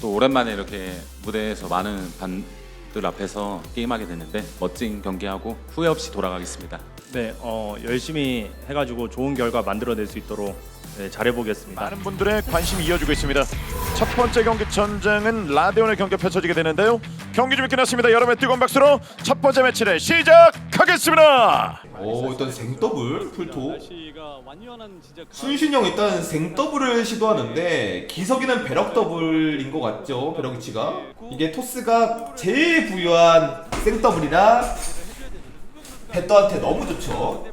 또 오랜만에 이렇게 무대에서 많은 반들 앞에서 게임하게 됐는데 멋진 경기하고 후회 없이 돌아가겠습니다. 네, 어, 열심히 해가지고 좋은 결과 만들어낼 수 있도록 네, 잘해보겠습니다. 많은 분들의 관심이 이어지고 있습니다. 첫 번째 경기 전장은 라데온의 경기 펼쳐지게 되는데요. 경기 준비 끝났습니다. 여러분의 뜨거운 박수로 첫 번째 매치를 시작하겠습니다. 오 일단 생더블 풀토 순신형 일단 생더블을 시도하는데 기석이는 배럭 더블인 것 같죠 배럭 위치가 이게 토스가 제일 부유한 생더블이라 배떠한테 너무 좋죠.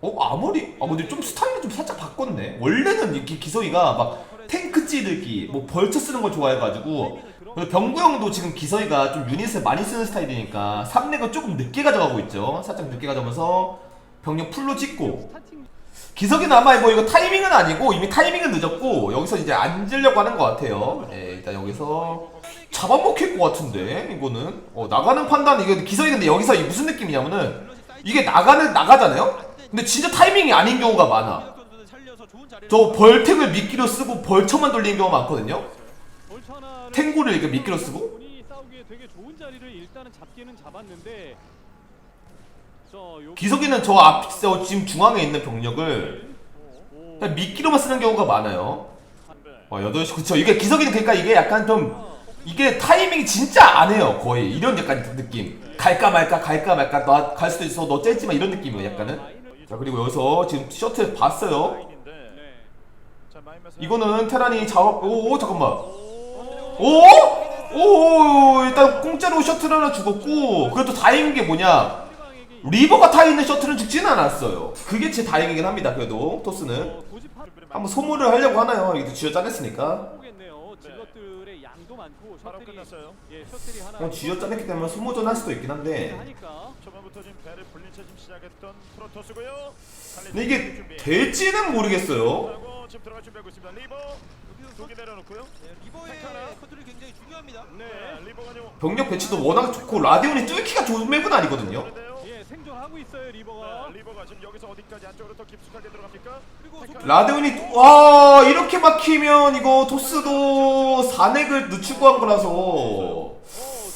어 아무리 아 근데 좀 스타일을 좀 살짝 바꿨네. 원래는 이렇게 기석이가 막 탱크 찌르기 뭐 벌처 쓰는 걸 좋아해가지고 병구 형도 지금 기석이가 좀 유닛을 많이 쓰는 스타일이니까 3렉을 조금 늦게 가져가고 있죠. 살짝 늦게 가져가면서 병력 풀로 찍고. 기석이는 아마 뭐 이거 타이밍은 아니고 이미 타이밍은 늦었고 여기서 이제 앉으려고 하는 것 같아요. 네, 일단 여기서 잡아먹힐 것 같은데 이거는. 어, 나가는 판단 이거 기석이 근데 여기서 이 무슨 느낌이냐면은 이게 나가는 나가잖아요. 근데 진짜 타이밍이 아닌 경우가 많아. 저 벌탱을 미끼로 쓰고 벌처만 돌리는 경우가 많거든요. 탱고를 이렇게 미끼로 쓰고 기석이는 저 앞, 저 지금 중앙에 있는 병력을 미끼로만 쓰는 경우가 많아요. 와 8시 그쵸 이게 기석이는 그러니까 이게 약간 좀 이게 타이밍이 진짜 안 해요 거의. 이런 약간 느낌. 갈까 말까 갈까 말까. 나 갈 수도 있어. 너 째지마. 이런 느낌이에요 약간은. 자 그리고 여기서 지금 셔틀 봤어요. 이거는 테란이 작업 오, 오 잠깐만. 오? 오 일단 공짜로 셔틀 하나 죽었고 그래도 다행인 게 뭐냐. 리버가 타 있는 셔틀은 죽지는 않았어요. 그게 제 다행이긴 합니다 그래도. 토스는. 한번 소모를 하려고 하나요? 이거 쥐어 짜냈으니까 많고 바로 셔틀이 끝났어요. 예, 셔틀이 하나 어, 쥐어 짜냈기 때문에 소모전 할 수도 있긴 한데 하니까 초반부터 지금 배를 불린 채 지금 시작했던 프로토스고요. 근데 이게 될지는 모르겠어요. 하고 지금 들어갈 준비하고 있습니다. 리버 두개 내려놓고요. 리버의 택하나? 컨트롤이 굉장히 중요합니다. 네, 리버가 지금 병력 배치도 워낙 좋고 라디온이 뚫기가 좋은 맵은 아니거든요. 생존하고 있어요, 리버가. 네, 리버가 지금 여기서 어디까지 안쪽으로 더 깊숙하게 들어갑니까? 그리고? 라디온이 와 이렇게 막히면 이거 토스도 4넥을 늦추고 한 거라서 어,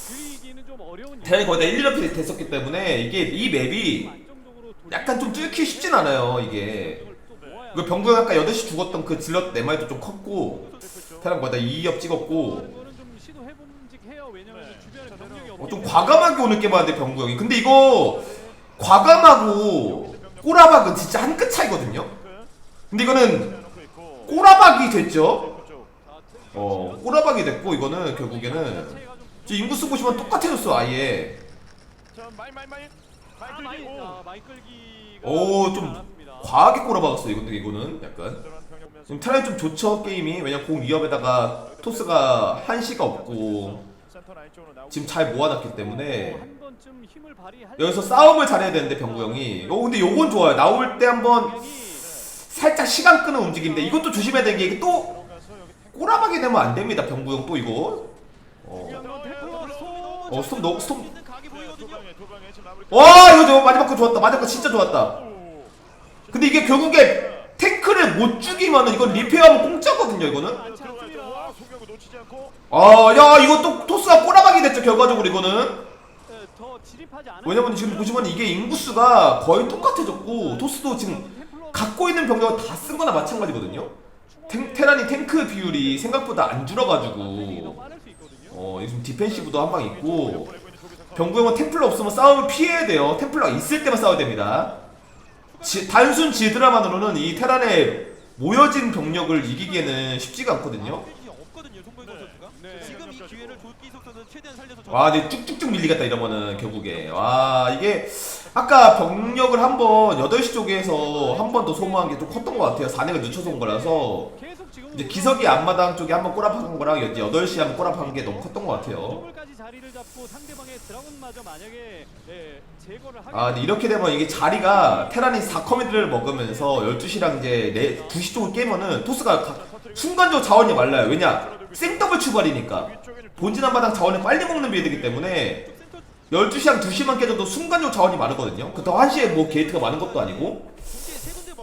들이기는 좀 어려운 대단히 거의 다 1, 2럽이 됐었기 때문에 이게 이 맵이 안정적으로 돌- 약간 좀 뚫기 쉽진 않아요 이게 또 모아야 그 병구형 아까 8시 죽었던 그 질럿 네 마리도 좀 컸고 테란 거의 다 2엽 찍었고 이거는 좀 시도해 봄직해요. 왜냐면 네. 주변에 자, 병력이 어, 없기 좀 때문에. 과감하게 오는 게 많은데 병구 형이 근데 이거 과감하고 꼬라박은 진짜 한 끗 차이거든요 근데 이거는. 꼬라박이 됐죠. 어 꼬라박이 됐고 이거는 결국에는 지금 인구수 보시면 똑같아졌어 아예 자, 마이 마이 마이. 아, 마이 마이, 끌기고. 아, 마이 끌기가 오, 나쁘지 좀 않았습니다. 과하게 꼬라박았어 이건데 이거는 약간 지금 테란이 좀 좋죠 게임이 왜냐 공 위협에다가 토스가 한시가 없고 지금 잘 모아놨기 때문에 발휘할 여기서 싸움을 잘해야 되는데 병구형이. 어 근데 요건 좋아요. 나올 때 한번 살짝 시간 끄는 움직임인데 이것도 조심해야 되는 게 이게 또 꼬라박이 되면 안 됩니다 병구형 또 이거. 어, 어 스톱 너 스톱. 와 이거 저 마지막 거 좋았다. 마지막 거 진짜 좋았다. 근데 이게 결국에 탱크를 못 죽이면은 이건 리페어하면 공짜거든요 이거는 소경을 놓치지 않고. 아 야 이거 또 토스가 꼬라박이 됐죠 결과적으로 이거는. 예, 더 진입하지 않아요. 왜냐면 지금 보시면 이게 인구수가 거의 똑같아졌고 토스도 지금 갖고 있는 병력을 다 쓴 거나 마찬가지거든요. 탱, 테란이 탱크 비율이 생각보다 안더 줄어가지고. 빠를 수 있거든요. 어 지금 디펜시브도 한 방 있고 병구형은 템플러 없으면 싸움을 피해야 돼요. 템플러가 있을 때만 싸워야 됩니다. 지- 단순 지드라만으로는 이 테란의 모여진 병력을 이기기에는 쉽지가 않거든요 이 없거든요. 송병구 선수가. 네. 지금 이 기회를 조기석 선수는 최대한 살려서 와, 근데 쭉쭉쭉 밀리겠다 이러면은 결국에 와 이게 아까 병력을 한번 8시 쪽에서 한 번 더 소모한 게 좀 컸던 것 같아요. 4넥을 늦춰서 온 거라서 계속 지금 이제 기석이 앞마당 쪽에 한번 꼬라박은 거랑 이제 8시에 한번 꼬라박은 게 너무 컸던 것 같아요. 자리를 잡고 상대방의 드라곤마저 만약에 예, 제거를 하게 아, 근데 이렇게 되면 이게 자리가 테란이 4커맨드를 먹으면서 12시랑 이제 4, 2시 쪽을 깨면은 토스가 가- 순간적으로 자원이 말라요. 왜냐? 생더블 추발이니까. 본진 앞마당 자원을 빨리 먹는 빌드이기 때문에 12시랑 2시만 깨져도 순간적으로 자원이 마르거든요. 그렇다고 1시에 뭐 게이트가 많은 것도 아니고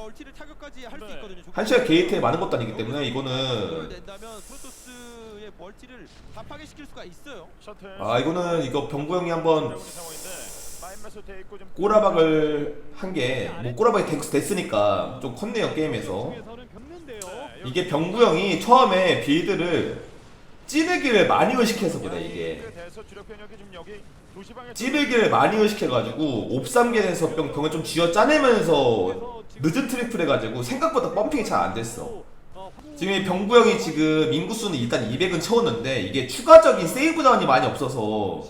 멀티를 타격까지 할 수 있거든요. 1시에 게이트에 많은 것도 아니기 때문에 을 이거는 낸다면 프로토스의 멀티를 다 파괴시킬 수가 있어요. 아 이거는 이거 병구 형이 한번 꼬라박을 한 게 뭐 꼬라박이 됐- 됐으니까 좀 컸네요 게임에서. 네, 이게 병구 형이 처음에 빌드를 찌르기를 많이 의식해서 그래 이게 찌르기를 많이 의식해가지고 옵삼겐에서 병, 병을 좀 쥐어 짜내면서 늦은 트리플 해가지고 생각보다 펌핑이 잘 안 됐어. 지금 이 병구 형이 지금 인구수는 일단 200은 채웠는데 이게 추가적인 세이브 자원이 많이 없어서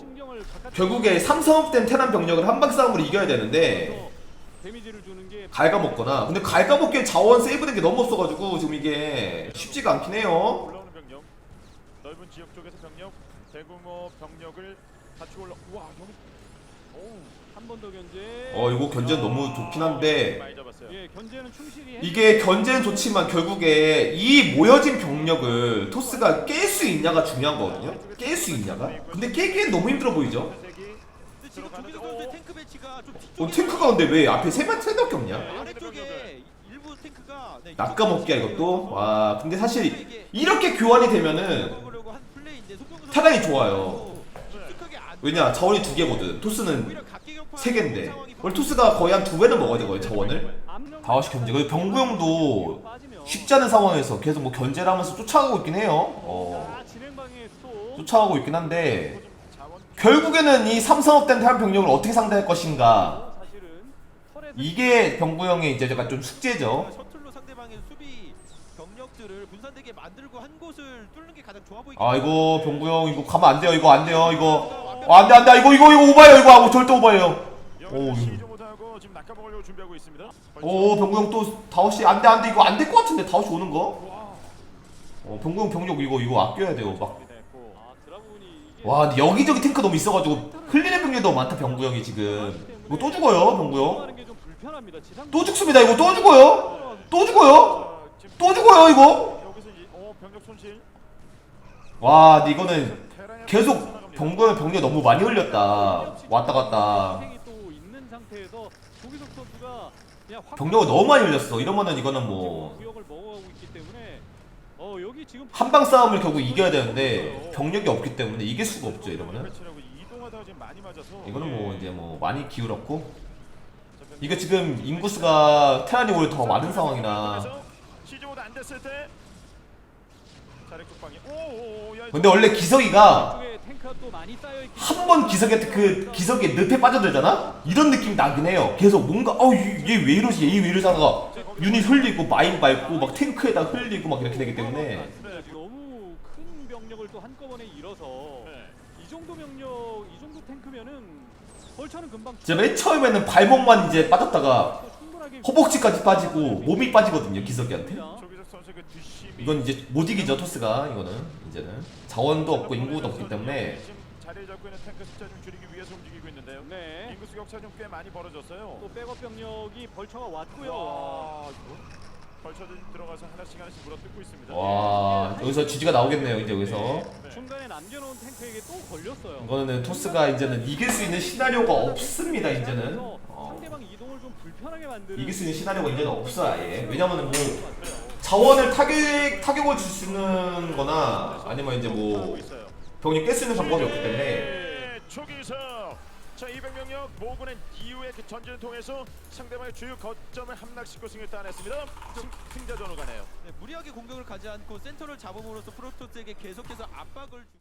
결국에 삼성업된 테란 병력을 한방 싸움으로 이겨야 되는데 갉아먹거나. 근데 갉아먹기엔 자원 세이브된 게 너무 없어가지고 지금 이게 쉽지가 않긴 해요. 넓은 지역 쪽에서 병력 대규모 병력을 갖추고 올라 와 여기 한번 더 견제. 어 이거 견제는 너무 좋긴 한데 많이 잡았어요 예, 견제는 충실히 해. 이게 견제는 좋지만 결국에 이 모여진 병력을 토스가 깰 수 있냐가 중요한 거거든요 깰 수 있냐가 근데 깨기엔 너무 힘들어 보이죠 세기 근데 지금 들어가는데, 조기석 선수의 어. 탱크 배치가 좀 어 뒤쪽에 탱크가 근데 왜 앞에 세만 세밖에 없냐 아래쪽에 일부 탱크가 네, 낚아먹기야 이것도 와 근데 사실 이렇게 교환이 되면은 선수가 좋아요. 왜냐 자원이 두 개거든. 토스는 세 개인데. 원래 토스가 거의 한 두 배는 먹어야 되거든 자원을. 다와시 견제. 그리고 병구 형도 빠지면 쉽지 않은 상황에서 계속 뭐 견제를 하면서 쫓아가고 있긴 해요. 어. 쫓아가고 있긴 한데 결국에는 이 삼성업된 태양 병력을 어떻게 상대할 것인가. 이게 병구 형의 이제 약간 좀 숙제죠. 아 이거 병구 형 이거 가면 안 돼요. 이거 안 돼요. 이거 어, 안돼 안돼. 이거 이거 이거 오바예요 이거 아, 절대 오바예요. 오, 오 병구 형 또 다우시 안돼 안돼. 이거 안 될 것 같은데 다우시 오는 거? 어 병구 형 병력 이거 이거 아껴야 돼요 막. 아, 와 근데 여기저기 탱크 너무 있어가지고 흘리는 병력이 너무 많다 병구 형이 지금. 이거 또 죽어요 병구 형. 하는 게좀 불편합니다. 지상 또 죽습니다 이거 또 죽어요? 또 죽어요? 또 죽어요 이거? 어와 근데 이거는 계속 형 병력 너무 많이 흘렸다. 왔다 갔다. 병력을 너무 많이 흘렸어. 이러면은 이거는 뭐 한방 싸움을 결국 이겨야 되는데 병력이 없기 때문에 이길 수가 없죠 이러면은. 이거는 뭐 이제 뭐 많이 기울었고. 이거 지금 인구수가 테란이 오히려 더 많은 상황이라. 근데 원래 기석이가 한 번 기석한테 그 기석의 늪에 빠져들잖아? 이런 느낌 나긴 해요 계속 뭔가 어얘 왜 이러지 얘 왜 이러지 하다가 유닛 흘리고 마인 밟고 막 탱크에다 흘리고 막 이렇게 되기 때문에 너무 큰 병력을 또 한꺼번에 잃어서 네. 이 정도 병력, 이 정도 탱크면은 벌처는 금방 맨 처음에는 발목만 이제 빠졌다가 허벅지까지 빠지고 몸이 빠지거든요 기석이한테 이 이건 이제 못 이기죠 토스가 이거는 이제는 자원도 없고 인구도 없기 때문에 지금 자리를 잡고 있는 탱크 숫자 좀 줄이기 위해서 움직이고 있는데요. 네. 인구수 격차 좀 꽤 많이 벌어졌어요. 또 백업 병력이 벌처가 왔고요. 와, 이거 벌쳐들 들어가서 하나씩 하나씩 물어뜯고 있습니다. 와 여기서 GG가 나오겠네요 이제 여기서 네. 중간에 남겨놓은 탱크에게 또 걸렸어요. 이거는 토스가 이제는 이길 수 있는 시나리오가 없습니다 이제는 그래서 어. 상대방 이동을 좀 불편하게 만드는 이길 수 있는 시나리오가 이제는 없어 아예 왜냐면은 뭐 자원을 타격 타격을 줄 수 있는 거나 아니면 이제 뭐. 병이 깰 수 있는 방법이 없기 때문에 네, 초기석 자 200명력 모으고는 이후의 그 전진을 통해서 상대방의 주요 거점을 함락시키고 승을 따냈습니다. 승, 승자전으로 가네요. 네, 무리하게 공격을 가지 않고 센터를 잡음으로써 프로토스에게 계속해서 압박을 주...